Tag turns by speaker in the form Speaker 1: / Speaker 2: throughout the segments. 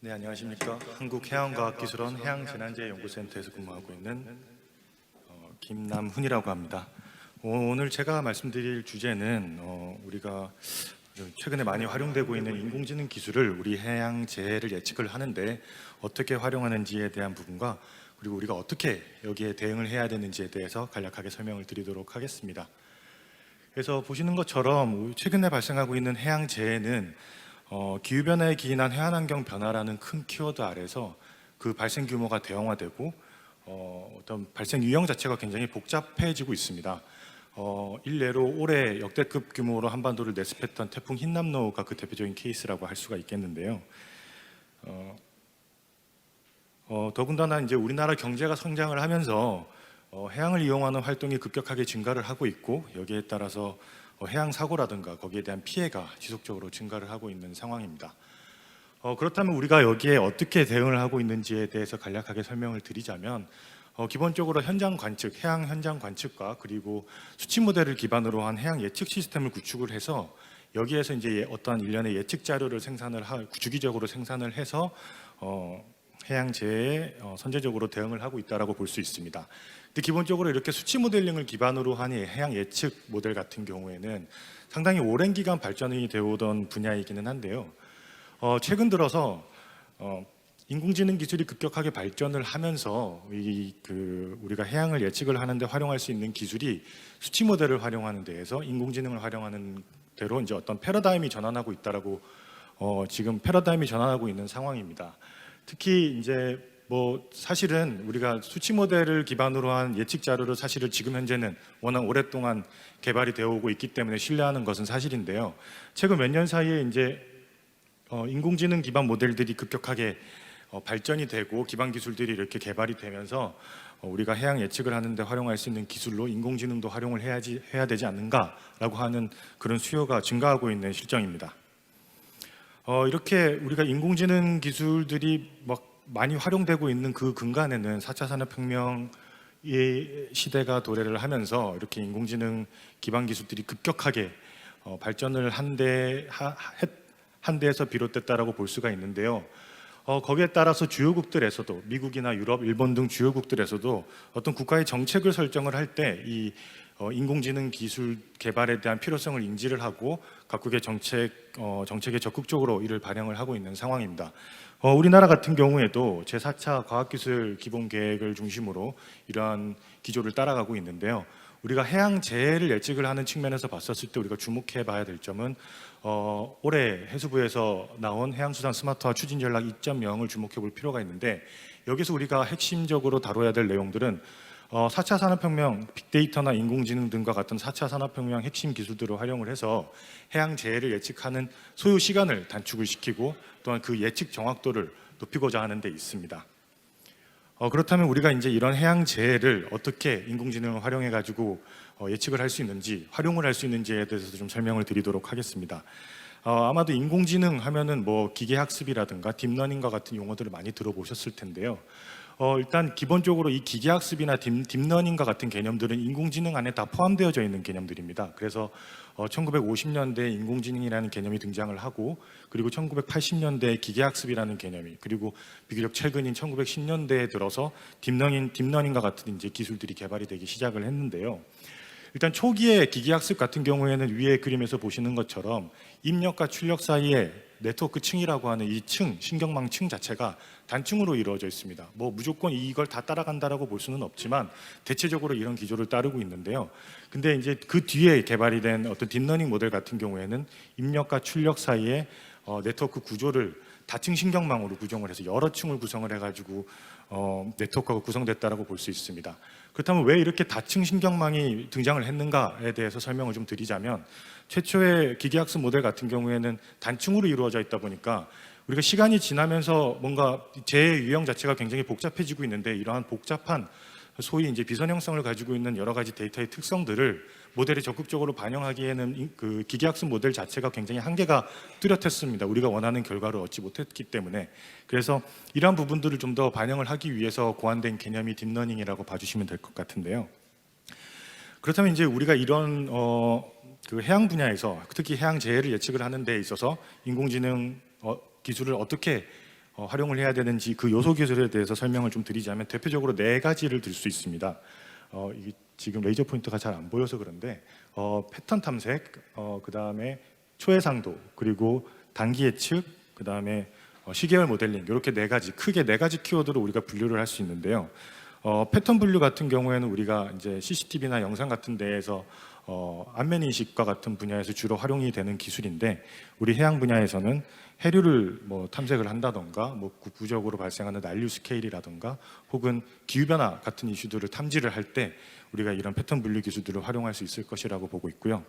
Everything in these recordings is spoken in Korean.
Speaker 1: 네, 안녕하십니까. 한국해양과학기술원 해양재난재해연구센터에서 근무하고 있는 어, 김남훈이라고 합니다. 어, 오늘 제가 말씀드릴 주제는 어, 우리가 최근에 많이 활용되고 있는 인공지능 기술을 우리 해양 재해를 예측을 하는데 어떻게 활용하는지에 대한 부분과 그리고 우리가 어떻게 여기에 대응을 해야 되는지에 대해서 간략하게 설명을 드리도록 하겠습니다. 그래서 보시는 것처럼 최근에 발생하고 있는 해양 재해는 어, 기후변화에 기인한 해안환경 변화라는 큰 키워드 아래서 그 발생 규모가 대형화되고 어, 어떤 발생 유형 자체가 굉장히 복잡해지고 있습니다. 어, 일례로 올해 역대급 규모로 한반도를 내습했던 태풍 흰남노가 그 대표적인 케이스라고 할 수가 있겠는데요. 어, 어, 더군다나 이제 우리나라 경제가 성장을 하면서 어, 해양을 이용하는 활동이 급격하게 증가를 하고 있고 여기에 따라서 어, 해양 사고라든가 거기에 대한 피해가 지속적으로 증가를 하고 있는 상황입니다. 어, 그렇다면 우리가 여기에 어떻게 대응을 하고 있는지에 대해서 간략하게 설명을 드리자면 어, 기본적으로 현장 관측, 해양 현장 관측과 그리고 수치 모델을 기반으로 한 해양 예측 시스템을 구축을 해서 여기에서 이제 어떠한 일련의 예측 자료를 생산을 하, 주기적으로 생산을 해서 어, 해양 재해에 어, 선제적으로 대응을 하고 있다라고 볼 수 있습니다. 근데 기본적으로 이렇게 수치 모델링을 기반으로 한이 해양 예측 모델 같은 경우에는 상당히 오랜 기간 발전이 되어 오던 분야이기는 한데요. 어, 최근 들어서 어, 인공지능 기술이 급격하게 발전을 하면서 이 그 우리가 해양을 예측을 하는데 활용할 수 있는 기술이 수치 모델을 활용하는 데에서 인공지능을 활용하는 대로 이제 어떤 패러다임이 전환하고 있다라고 어, 지금 패러다임이 전환하고 있는 상황입니다. 특히 이제 뭐 사실은 우리가 수치 모델을 기반으로 한 예측 자료를 사실은 지금 현재는 워낙 오랫동안 개발이 되어 오고 있기 때문에 신뢰하는 것은 사실인데요. 최근 몇 년 사이에 이제 어, 인공지능 기반 모델들이 급격하게 어, 발전이 되고 기반 기술들이 이렇게 개발이 되면서 어, 우리가 해양 예측을 하는데 활용할 수 있는 기술로 인공지능도 활용을 해야지 해야 되지 않는가라고 하는 그런 수요가 증가하고 있는 실정입니다. 어, 이렇게 우리가 인공지능 기술들이 막 많이 활용되고 있는 그 근간에는 4차 산업혁명의 시대가 도래를 하면서 이렇게 인공지능 기반 기술들이 급격하게 어, 발전을 한데 한 데에서 비롯됐다라고 볼 수가 있는데요. 어, 거기에 따라서 주요국들에서도 미국이나 유럽, 일본 등 주요국들에서도 어떤 국가의 정책을 설정을 할 때이 어, 인공지능 기술 개발에 대한 필요성을 인지를 하고 각국의 정책 어, 정책에 적극적으로 이를 반영을 하고 있는 상황입니다. 어, 우리나라 같은 경우에도 제4차 과학기술 기본 계획을 중심으로 이러한 기조를 따라가고 있는데요. 우리가 해양 재해를 예측을 하는 측면에서 봤었을 때 우리가 주목해 봐야 될 점은 어, 올해 해수부에서 나온 해양수산 스마트화 추진 전략 2.0을 주목해 볼 필요가 있는데 여기서 우리가 핵심적으로 다뤄야 될 내용들은 어, 4차 산업혁명, 빅데이터나 인공지능 등과 같은 4차 산업혁명 핵심 기술들을 활용을 해서 해양 재해를 예측하는 소요 시간을 단축을 시키고 또한 그 예측 정확도를 높이고자 하는 데 있습니다. 어, 그렇다면 우리가 이제 이런 해양 재해를 어떻게 인공지능을 활용해 가지고 어, 예측을 할 수 있는지 활용을 할 수 있는지에 대해서 좀 설명을 드리도록 하겠습니다. 어, 아마도 인공지능 하면은 뭐 기계학습이라든가 딥러닝과 같은 용어들을 많이 들어보셨을 텐데요. 어, 일단 기본적으로 이 기계학습이나 딥, 딥러닝과 같은 개념들은 인공지능 안에 다 포함되어져 있는 개념들입니다. 그래서 어, 1950년대 인공지능이라는 개념이 등장을 하고 그리고 1980년대 기계학습이라는 개념이 그리고 비교적 최근인 1910년대에 들어서 딥러닝, 딥러닝과 같은 이제 기술들이 개발이 되기 시작을 했는데요. 일단 초기에 기계학습 같은 경우에는 위에 그림에서 보시는 것처럼 입력과 출력 사이에 네트워크 층이라고 하는 이 층, 신경망 층 자체가 단층으로 이루어져 있습니다. 뭐 무조건 이걸 다 따라간다라고 볼 수는 없지만 대체적으로 이런 기조를 따르고 있는데요. 근데 이제 그 뒤에 개발이 된 어떤 딥러닝 모델 같은 경우에는 입력과 출력 사이에 어, 네트워크 구조를 다층 신경망으로 구성을 해서 여러 층을 구성을 해가지고 어, 네트워크가 구성됐다라고 볼 수 있습니다. 그렇다면 왜 이렇게 다층 신경망이 등장을 했는가에 대해서 설명을 좀 드리자면 최초의 기계학습 모델 같은 경우에는 단층으로 이루어져 있다 보니까 우리가 시간이 지나면서 뭔가 제 유형 자체가 굉장히 복잡해지고 있는데 이러한 복잡한 소위 이제 비선형성을 가지고 있는 여러 가지 데이터의 특성들을 모델에 적극적으로 반영하기에는 그 기계학습 모델 자체가 굉장히 한계가 뚜렷했습니다. 우리가 원하는 결과를 얻지 못했기 때문에 그래서 이러한 부분들을 좀 더 반영을 하기 위해서 고안된 개념이 딥러닝이라고 봐주시면 될 것 같은데요. 그렇다면 이제 우리가 이런 어, 그 해양 분야에서 특히 해양 재해를 예측을 하는 데 있어서 인공지능 어, 기술을 어떻게 어, 활용을 해야 되는지 그 요소 기술에 대해서 설명을 좀 드리자면 대표적으로 네 가지를 들 수 있습니다. 어, 지금 레이저 포인터가 잘 안 보여서 그런데 어, 패턴 탐색, 어, 그 다음에 초해상도, 그리고 단기 예측, 그 다음에 어, 시계열 모델링 이렇게 네 가지 크게 네 가지 키워드로 우리가 분류를 할 수 있는데요. 어, 패턴 분류 같은 경우에는 우리가 이제 CCTV나 영상 같은 데에서 어, 안면 인식과 같은 분야에서 주로 활용이 되는 기술인데 우리 해양 분야에서는 해류를 뭐 탐색을 한다던가 뭐 국부적으로 발생하는 난류 스케일이라던가 혹은 기후 변화 같은 이슈들을 탐지를 할 때 우리가 이런 패턴 분류 기술들을 활용할 수 있을 것이라고 보고 있고요.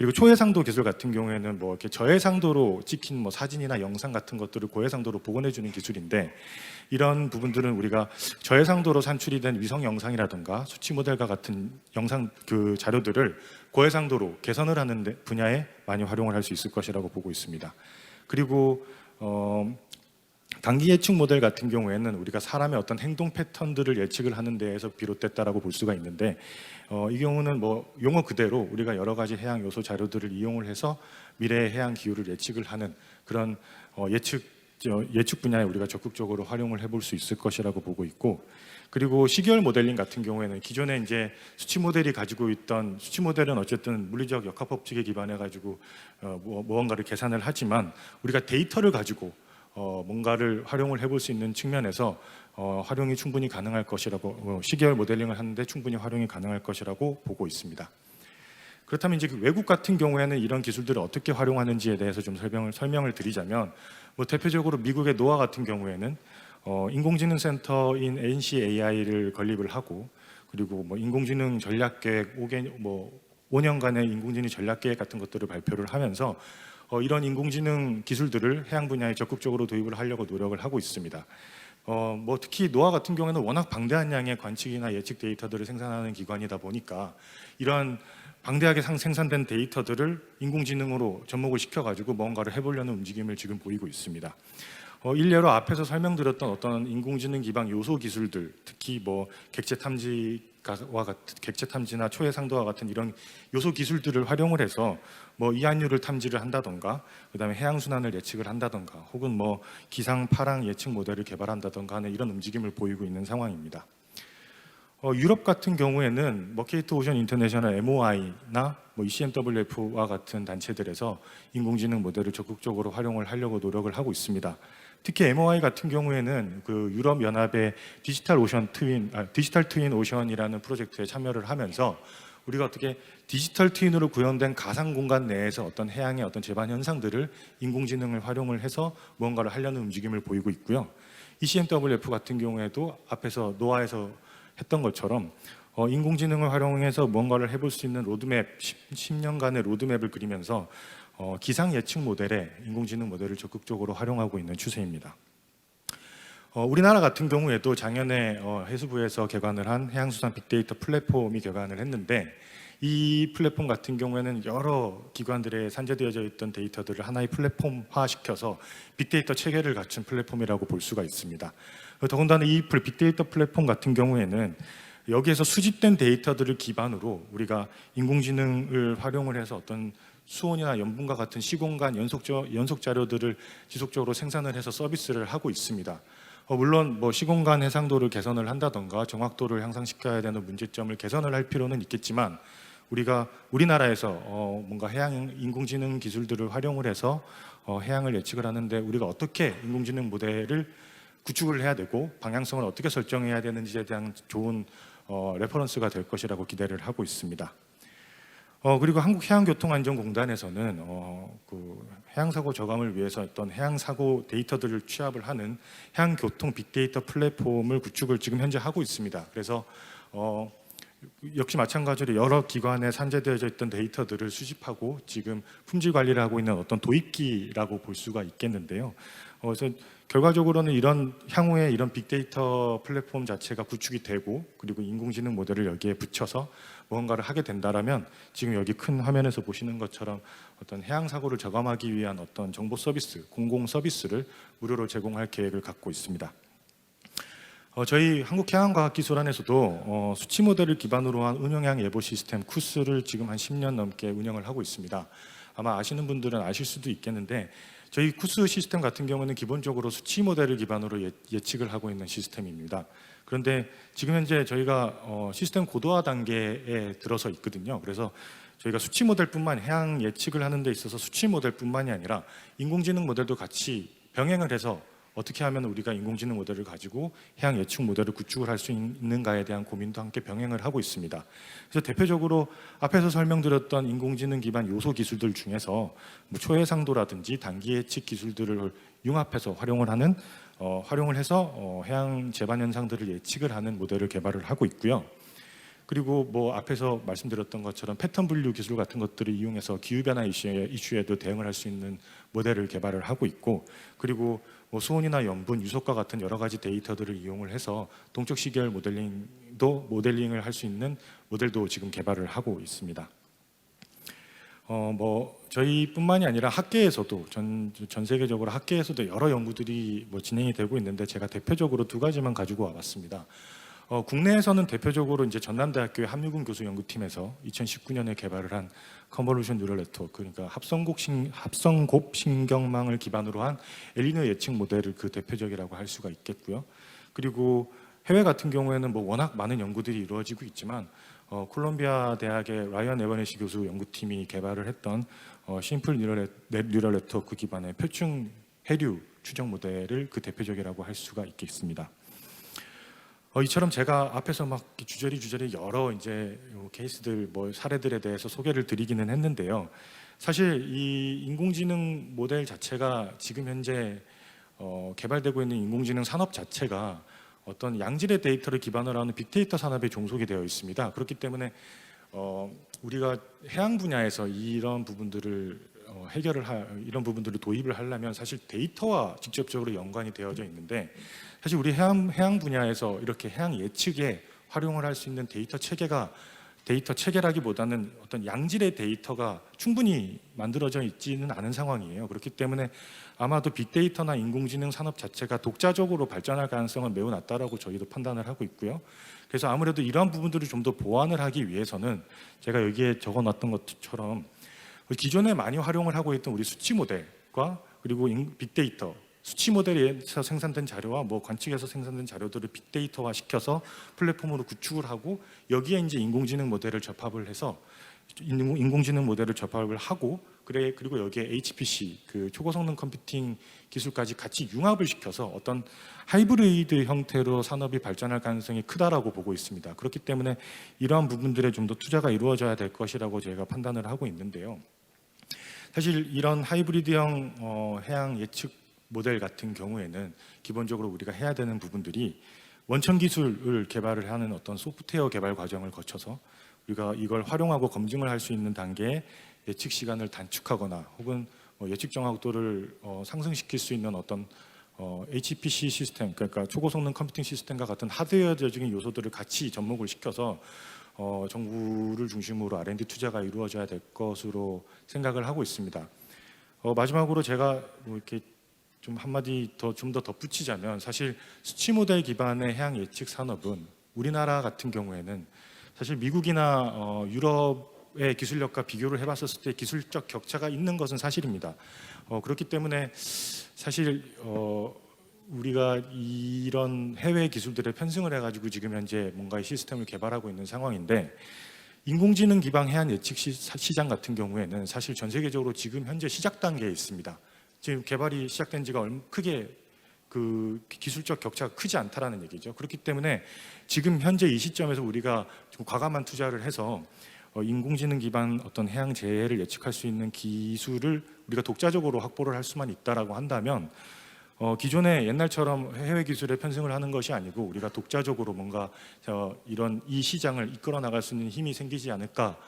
Speaker 1: 그리고 초해상도 기술 같은 경우에는 뭐 이렇게 저해상도로 찍힌 뭐 사진이나 영상 같은 것들을 고해상도로 복원해 주는 기술인데 이런 부분들은 우리가 저해상도로 산출이 된 위성 영상이라든가 수치 모델과 같은 영상 그 자료들을 고해상도로 개선을 하는 데- 분야에 많이 활용을 할 수 있을 것이라고 보고 있습니다. 그리고 어 단기 예측 모델 같은 경우에는 우리가 사람의 어떤 행동 패턴들을 예측을 하는 데에서 비롯됐다라고 볼 수가 있는데 어, 이 경우는 뭐 용어 그대로 우리가 여러 가지 해양 요소 자료들을 이용을 해서 미래의 해양 기후를 예측을 하는 그런 어, 예측 저, 예측 분야에 우리가 적극적으로 활용을 해볼 수 있을 것이라고 보고 있고 그리고 시계열 모델링 같은 경우에는 기존에 이제 수치 모델이 가지고 있던 수치 모델은 어쨌든 물리적 역학 법칙에 기반해 가지고 어, 뭐- 무언가를 계산을 하지만 우리가 데이터를 가지고 어, 뭔가를 활용을 해볼 수 있는 측면에서 어, 활용이 충분히 가능할 것이라고 어, 시계열 모델링을 하는데 충분히 활용이 가능할 것이라고 보고 있습니다. 그렇다면 이제 그 외국 같은 경우에는 이런 기술들을 어떻게 활용하는지에 대해서 좀 설명을 설명을 드리자면 뭐 대표적으로 미국의 노아 같은 경우에는 어, 인공지능 센터인 NCAI를 건립을 하고 그리고 뭐 인공지능 전략 계획 5개 뭐 5년간의 인공지능 전략 계획 같은 것들을 발표를 하면서 어, 이런 인공지능 기술들을 해양 분야에 적극적으로 도입을 하려고 노력을 하고 있습니다. 어, 뭐 특히 노아 같은 경우에는 워낙 방대한 양의 관측이나 예측 데이터들을 생산하는 기관이다 보니까 이러한 방대하게 상- 생산된 데이터들을 인공지능으로 접목을 시켜가지고 뭔가를 해보려는 움직임을 지금 보이고 있습니다. 어, 일례로 앞에서 설명드렸던 어떤 인공지능 기반 요소 기술들, 특히 뭐 객체 탐지와 같은 객체 탐지나 초해 상도와 같은 이런 요소 기술들을 활용을 해서 뭐 이한율을 탐지를 한다던가, 그다음에 해양 순환을 예측을 한다던가, 혹은 뭐 기상 파랑 예측 모델을 개발한다던가 하는 이런 움직임을 보이고 있는 상황입니다. 어, 유럽 같은 경우에는 머케이트 오션 인터내셔널 MOI나 뭐 ECMWF와 같은 단체들에서 인공지능 모델을 적극적으로 활용을 하려고 노력을 하고 있습니다. 특히 MOI 같은 경우에는 그 유럽 연합의 디지털 오션 트윈, 아, 디지털 트윈 오션이라는 프로젝트에 참여를 하면서 우리가 어떻게 디지털 트윈으로 구현된 가상 공간 내에서 어떤 해양의 어떤 재반 현상들을 인공지능을 활용을 해서 무언가를 하려는 움직임을 보이고 있고요. ECMWF 같은 경우에도 앞에서 노아에서 했던 것처럼 어, 인공지능을 활용해서 뭔가를 해볼 수 있는 로드맵 10, 년간의 로드맵을 그리면서 어, 기상 예측 모델에 인공지능 모델을 적극적으로 활용하고 있는 추세입니다. 어, 우리나라 같은 경우에도 작년에 어, 해수부에서 개관을 한 해양수산 빅데이터 플랫폼이 개관을 했는데 이 플랫폼 같은 경우에는 여러 기관들의 산재되어져 있던 데이터들을 하나의 플랫폼화 시켜서 빅데이터 체계를 갖춘 플랫폼이라고 볼 수가 있습니다. 더군다나 이 플- 빅데이터 플랫폼 같은 경우에는 여기에서 수집된 데이터들을 기반으로 우리가 인공지능을 활용을 해서 어떤 수온이나 염분과 같은 시공간 연속, 연속 자료들을 지속적으로 생산을 해서 서비스를 하고 있습니다. 어, 물론 뭐 시공간 해상도를 개선을 한다던가 정확도를 향상시켜야 되는 문제점을 개선을 할 필요는 있겠지만 우리가 우리나라에서 어, 뭔가 해양 인공지능 기술들을 활용을 해서 어, 해양을 예측을 하는데 우리가 어떻게 인공지능 모델을 구축을 해야 되고 방향성을 어떻게 설정해야 되는지에 대한 좋은 어, 레퍼런스가 될 것이라고 기대를 하고 있습니다. 어, 그리고 한국해양교통안전공단에서는 어, 그 해양사고 저감을 위해서 어떤 해양사고 데이터들을 취합을 하는 해양교통 빅데이터 플랫폼을 구축을 지금 현재 하고 있습니다. 그래서 어, 역시 마찬가지로 여러 기관에 산재되어져 있던 데이터들을 수집하고 지금 품질 관리를 하고 있는 어떤 도입기라고 볼 수가 있겠는데요. 어, 그래서 결과적으로는 이런 향후에 이런 빅데이터 플랫폼 자체가 구축이 되고 그리고 인공지능 모델을 여기에 붙여서 무언가를 하게 된다라면 지금 여기 큰 화면에서 보시는 것처럼 어떤 해양 사고를 저감하기 위한 어떤 정보 서비스, 공공 서비스를 무료로 제공할 계획을 갖고 있습니다. 어, 저희 한국해양과학기술원에서도 어, 수치 모델을 기반으로 한 운영형 예보 시스템 쿠스를 지금 한 10년 넘게 운영을 하고 있습니다. 아마 아시는 분들은 아실 수도 있겠는데 저희 쿠스 시스템 같은 경우는 기본적으로 수치 모델을 기반으로 예, 예측을 하고 있는 시스템입니다. 그런데 지금 현재 저희가 어, 시스템 고도화 단계에 들어서 있거든요. 그래서 저희가 수치 모델뿐만 해양 예측을 하는 데 있어서 수치 모델뿐만이 아니라 인공지능 모델도 같이 병행을 해서 어떻게 하면 우리가 인공지능 모델을 가지고 해양 예측 모델을 구축을 할 수 있는가에 대한 고민도 함께 병행을 하고 있습니다. 그래서 대표적으로 앞에서 설명드렸던 인공지능 기반 요소 기술들 중에서 뭐 초해상도라든지 단기 예측 기술들을 융합해서 활용을 하는 어, 활용을 해서 어, 해양 재반 현상들을 예측을 하는 모델을 개발을 하고 있고요. 그리고 뭐 앞에서 말씀드렸던 것처럼 패턴 분류 기술 같은 것들을 이용해서 기후 변화 이슈에, 이슈에도 대응을 할 수 있는 모델을 개발을 하고 있고 그리고 뭐 수온이나 염분, 유속과 같은 여러 가지 데이터들을 이용을 해서 동적 시계열 모델링도 모델링을 할 수 있는 모델도 지금 개발을 하고 있습니다. 어 뭐 저희뿐만이 아니라 학계에서도 전, 전 세계적으로 학계에서도 여러 연구들이 뭐 진행이 되고 있는데 제가 대표적으로 두 가지만 가지고 와봤습니다. 어, 국내에서는 대표적으로 이제 전남대학교의 함유근 교수 연구팀에서 2019년에 개발을 한 컨볼루션 뉴럴 네트워크 그러니까 합성곡 신, 합성곱 신경망을 기반으로 한 엘리노 예측 모델을 그 대표적이라고 할 수가 있겠고요. 그리고 해외 같은 경우에는 뭐 워낙 많은 연구들이 이루어지고 있지만 어, 콜롬비아 대학의 라이언 에버네시 교수 연구팀이 개발을 했던 어, 심플 뉴럴, 네, 뉴럴 네트워크 기반의 표층 해류 추정 모델을 그 대표적이라고 할 수가 있겠습니다. 어, 이처럼 제가 앞에서 막 주저리 주저리 여러 이제 요 케이스들 뭐 사례들에 대해서 소개를 드리기는 했는데요. 사실 이 인공지능 모델 자체가 지금 현재 어, 개발되고 있는 인공지능 산업 자체가 어떤 양질의 데이터를 기반으로 하는 빅데이터 산업에 종속이 되어 있습니다. 그렇기 때문에 어, 우리가 해양 분야에서 이런 부분들을 어, 해결을 하, 이런 부분들을 도입을 하려면 사실 데이터와 직접적으로 연관이 되어져 있는데 사실 우리 해양, 해양 분야에서 이렇게 해양 예측에 활용을 할 수 있는 데이터 체계가 데이터 체계라기보다는 어떤 양질의 데이터가 충분히 만들어져 있지는 않은 상황이에요. 그렇기 때문에 아마도 빅데이터나 인공지능 산업 자체가 독자적으로 발전할 가능성은 매우 낮다라고 저희도 판단을 하고 있고요. 그래서 아무래도 이러한 부분들을 좀 더 보완을 하기 위해서는 제가 여기에 적어놨던 것처럼 기존에 많이 활용을 하고 있던 우리 수치 모델과 그리고 인- 빅데이터 수치 모델에서 생산된 자료와 뭐 관측에서 생산된 자료들을 빅데이터화 시켜서 플랫폼으로 구축을 하고 여기에 이제 인공지능 모델을 접합을 해서 인공- 인공지능 모델을 접합을 하고 그래 그리고 여기에 HPC 그 초고성능 컴퓨팅 기술까지 같이 융합을 시켜서 어떤 하이브리드 형태로 산업이 발전할 가능성이 크다라고 보고 있습니다. 그렇기 때문에 이러한 부분들에 좀 더 투자가 이루어져야 될 것이라고 저희가 판단을 하고 있는데요. 사실 이런 하이브리드형 어, 해양 예측 모델 같은 경우에는 기본적으로 우리가 해야 되는 부분들이 원천 기술을 개발을 하는 어떤 소프트웨어 개발 과정을 거쳐서 우리가 이걸 활용하고 검증을 할 수 있는 단계에 예측 시간을 단축하거나 혹은 뭐 예측 정확도를 어, 상승시킬 수 있는 어떤 어, HPC 시스템 그러니까 초고성능 컴퓨팅 시스템과 같은 하드웨어적인 요소들을 같이 접목을 시켜서 어, 정부를 중심으로 R&D 투자가 이루어져야 될 것으로 생각을 하고 있습니다. 어, 마지막으로 제가 뭐 이렇게 좀 한마디 더 좀 더 덧붙이자면 사실 수치 모델 기반의 해양 예측 산업은 우리나라 같은 경우에는 사실 미국이나 어, 유럽의 기술력과 비교를 해봤었을 때 기술적 격차가 있는 것은 사실입니다. 어, 그렇기 때문에 사실 어, 우리가 이런 해외 기술들에 편승을 해가지고 지금 현재 뭔가의 시스템을 개발하고 있는 상황인데 인공지능 기반 해안 예측 시, 시장 같은 경우에는 사실 전 세계적으로 지금 현재 시작 단계에 있습니다. 지금 개발이 시작된 지가 크게 그 기술적 격차가 크지 않다라는 얘기죠. 그렇기 때문에 지금 현재 이 시점에서 우리가 좀 과감한 투자를 해서 어, 인공지능 기반 어떤 해양 재해를 예측할 수 있는 기술을 우리가 독자적으로 확보를 할 수만 있다라고 한다면 어, 기존의 옛날처럼 해외 기술에 편승을 하는 것이 아니고 우리가 독자적으로 뭔가 저 이런 이 시장을 이끌어 나갈 수 있는 힘이 생기지 않을까라고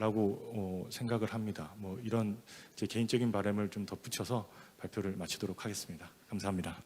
Speaker 1: 어, 생각을 합니다. 뭐 이런 제 개인적인 바람을 좀 덧붙여서 발표를 마치도록 하겠습니다. 감사합니다.